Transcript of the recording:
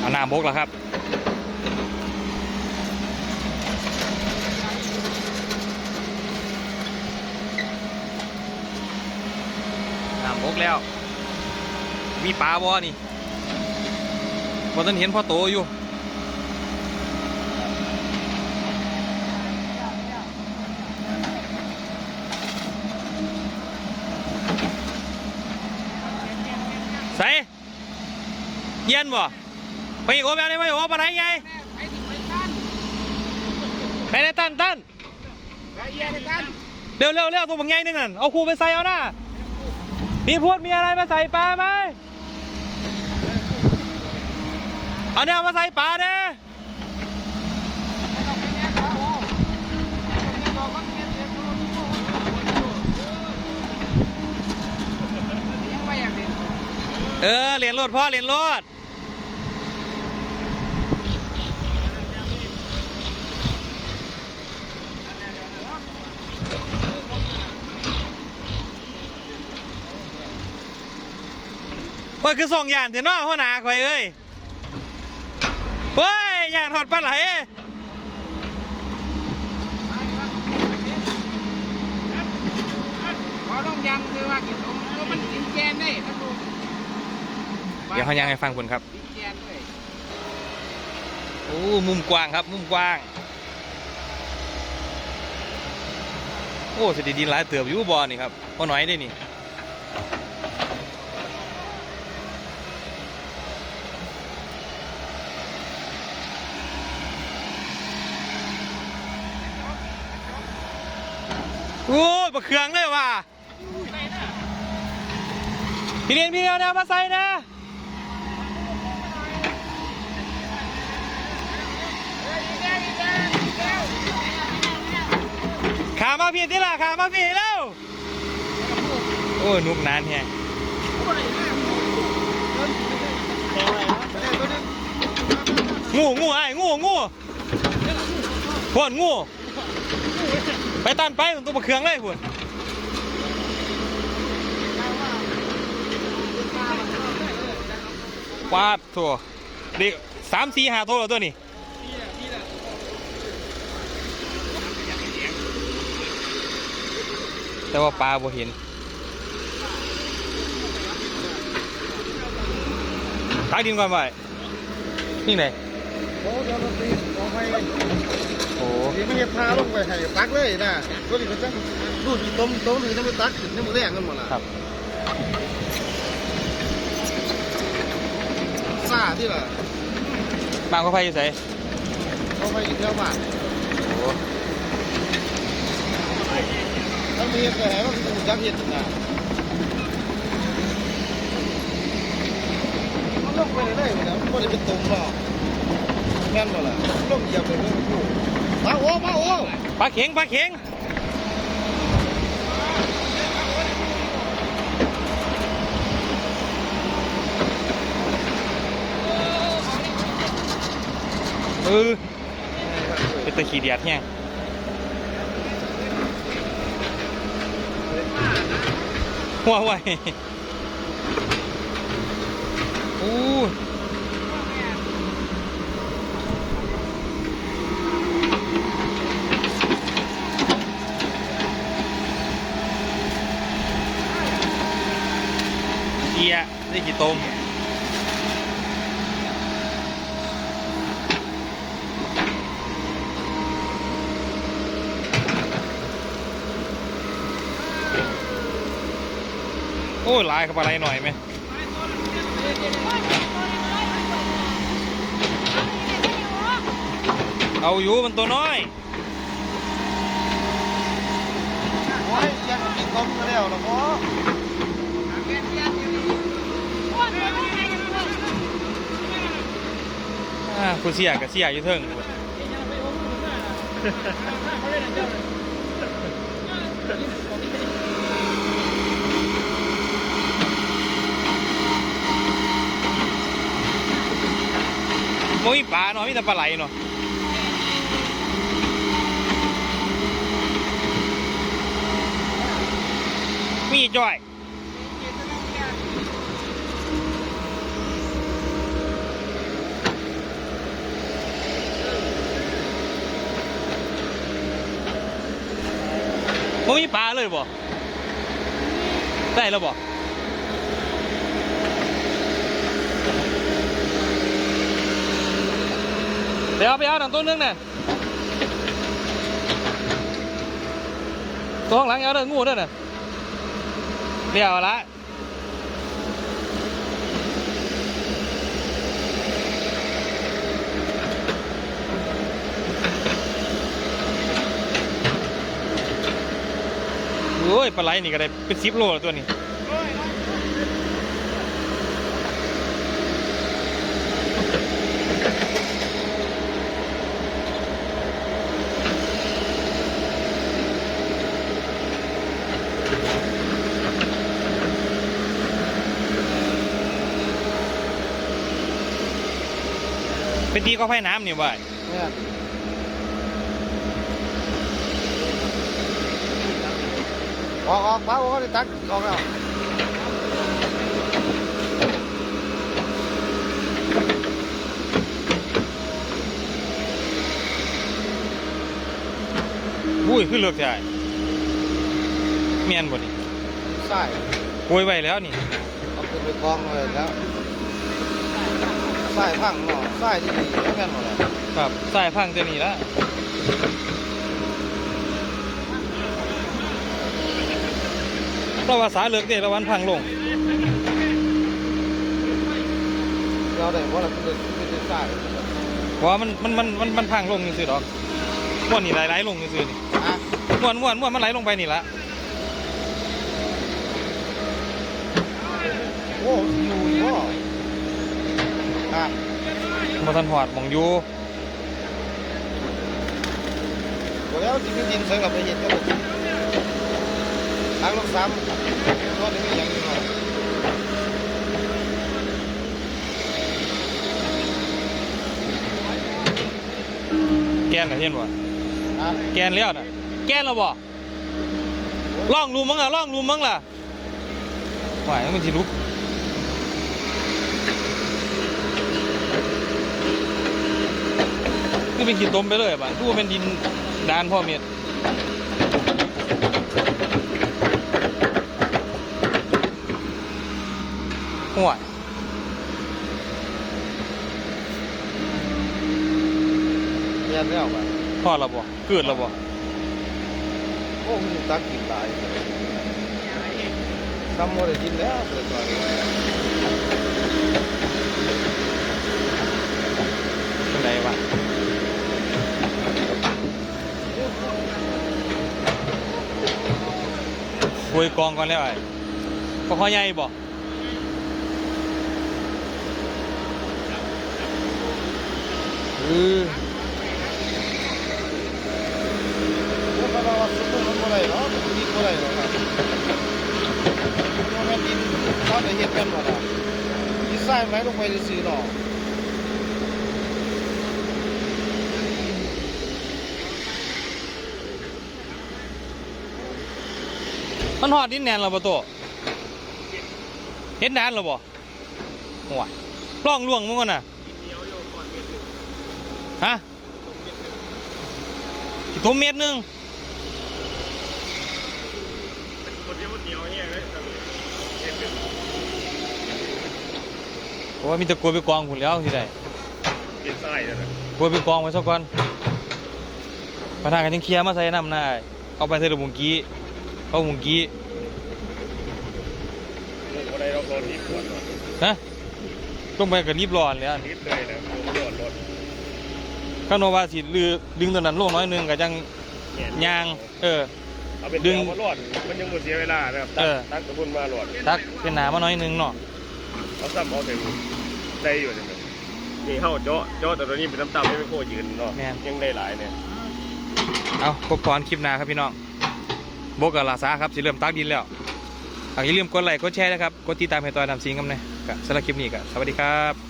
เอาน้ำบกแล้วครับ น้ำบกแล้ว มีปลาบ่นี่บ่ทันเห็นพ่อโตอยู่ใส่เย็นบ่ ไปอีกโอ้แม่ได้ไหมโอ้ปลาไหนไงไปในตั้นตั้นเร็วเร็วเร็วตัวบางไงนึงนั่นเอาครูไปใส่เอาหน้ามีพวดมีอะไรมาใส่ปลาไหมเอาเนี่ยมาใส่ปลาเด้เออเหรียญรถพ่อเหรียญรถ ว่าคือส่งยานเถอะเนาะหัวหน้าข่อยเอ้ยเฮ้ยยานถอดปลาไหลขอต้องยังคือว่ากินนมเออมันกินแกนได้ครับลูกเดี๋ยวเขายังให้ฟังคุณครับกินแกนเลยโอ้มุมกว้างครับ มุมกว้าง โอ้สถิดินหลายเติบอยู่บอนี่ครับพอน้อยได้นี่ โอ้ยบะเคืองเลยว่ะพี่เรียนพี่เรียนเอามาใส่นะขามาพี่ที่ละขามาพี่แล้วโอ้ยนุกนานแฮะงูงูไอ้งูงูพวนงู ไปตันไปตัวมาเครื่องเลยพวนวาดตัวเด็กสามสี่หาตัวแล้วตัวนี้แต่ว่าปลาบ่เห็นตักดินก่อนไปนี่ไหน โอ้เดี๋ยวเราตีขอให้โอ้ดีไม่เห็นพาลงไปให้ตักเลยนะก็ดีก็จะดูดีต้มต้มนี่ต้องไปตักขึ้นนี่มันแรงกันหมดละครับซาที่ละบางก็ไปอยู่ใส่เขาไปอีกเที่ยวบ้านโอ้ถ้ามีแต่แห่ก็คือจักเห็ดนะมันลงไปได้ไหมนะมันไม่ได้เป็นตุ่มหรอกแม่นหมดละลงเหยียบเลยไม่รู้ มาโอ้มาโอ้ปลาเข็งปลาเข็งเออเป็นตะขี้เดียดแห้งหัวไวอู้เกีย ได้กี่ต้มโอ้ลายกับอะไรหน่อยไหมเอาอยู่มันตัวน้อยโอ้ยยังกินต้มมาแล้วแล้วก็อ่าคุณเสียกับเสียอยู่เทิงโมมีปลาเนาะมีแต่ปลาไหลเนาะมีจ้อย เลยบ่ได้แล้วบ่เดี๋ยวเอาไปเอาหนังต้นนึงเนี่ยตัวข้างหลังเอาเด้องูเด้อน่ะเดี๋ยวเอาละ อ้ยปลาไหลนี่ก็ได้เป็นสิบโลแล้วตัวนี้เป็นตีก็ไฟน้ำนี่บ่าย เนี่ย ออกออกฟ้าออกได้ตักออกแล้วอุ้ยขึ้นเลือกใช่เมียนบ่นี่ใส่โวยไว้แล้วนี่เอาขึ้นไปกองเลยแล้วใส่พังเนาะใส่ที่ดีแล้วแม่นหมดเลยครับสายพังจะหนีแล้ว เราว่าสาเลือกเด็ละวันพังลงเราได้ว่าเราเป็นเป็นใส่เพราะว่ามันมันมันมันมันพังลงซื่อๆดอกม้วนนี่ไหลๆลงซื่อๆนี่อะม้วนม้วนม้วนมันไหลลงไปนี่ละโอ้อยู่อยู่บ่อะมาทันหอดหมองอยู่บ่แล้วสิมีดินเสริมกับไปเฮ็ดก็ บ่ทางลงซ้ำตัวนี้มีหยังอยู่เนาะแกนน่ะเห็นบ่อะแกนแล้วน่ะ แกนแล้วบ่ล่องรูมั้งอะล่องรูมั้งล่ะหวายมันสิลุกคือเป็นขีดตมไปเลยบ่ะคือว่าเป็นดินดานพ่อเม็ด ห่วยเรียนแล้วบ่พอแล้วบ่เกิดแล้วบ่โอ้มันตักกินหลายซ้ำบ่ได้กินแล้วเกิดว่าเป็นไรวะคุยกองก่อนแล้วไอ้พอขอใหญ่บ่ ออเดี๋ยวเขาว่าสุดมันบ่ได้เนาะมันนหรอกครับมันม่นดินตอนได้เฮ็ดกันบ่ล่ะสิใส่ไม้ลงไปซื่อๆเนาะมันหอดดินแนนแล้วบ่ตัวเห็นดานแล้วบ่หัวปล้องล่วงมึงก่อนน่ะ ฮะสิทุ่มเม็ดหนึงโอ้ยมีแตะกลัวไปกองหุ่นแล้วที่ใดเป็นไส้แล้วนะกลัวไปกองไว้สักก่อนประธานกันยังเคลียร์มาใส่น้ำหน้าเอาไปใส่ระบุงกี้เอาบุงกี้ลูกอะไรเราโดนนิดก่อนเนาะฮะต้องไปกับรีบร้อนเลยอะนิดเลยนะโดนรถ ข้างโนวาสิลือดึงตัวนั้นลงน้อยหนึงกับจังยาง เออ เอาเป็นดึดึงง มารอดมันยังหมดเสียเวลานะครับเออ ตั้งกระบุนมาหลอดตักเป็นหนามาน้อยหนึงเนาะเอาซ้ำเอาถึงได้อยู่เนี่ยนี่เข้าเจาะเจาะแต่ตอนนี้เป็นน้ำตาลไม่เป็นโคยืนเนาะยังได้หลายเนี่ยเอาพบพรคลิปหน้าครับพี่น้องโบกกับลาซาครับสิเริ่มตักดินแล้วอะอย่าลืมกดไลค์กดแชร์นะครับกดติดตามให้ต่อยนำซิงกันนะก็สำหรับคลิปนี้ก็สวัสดีครับ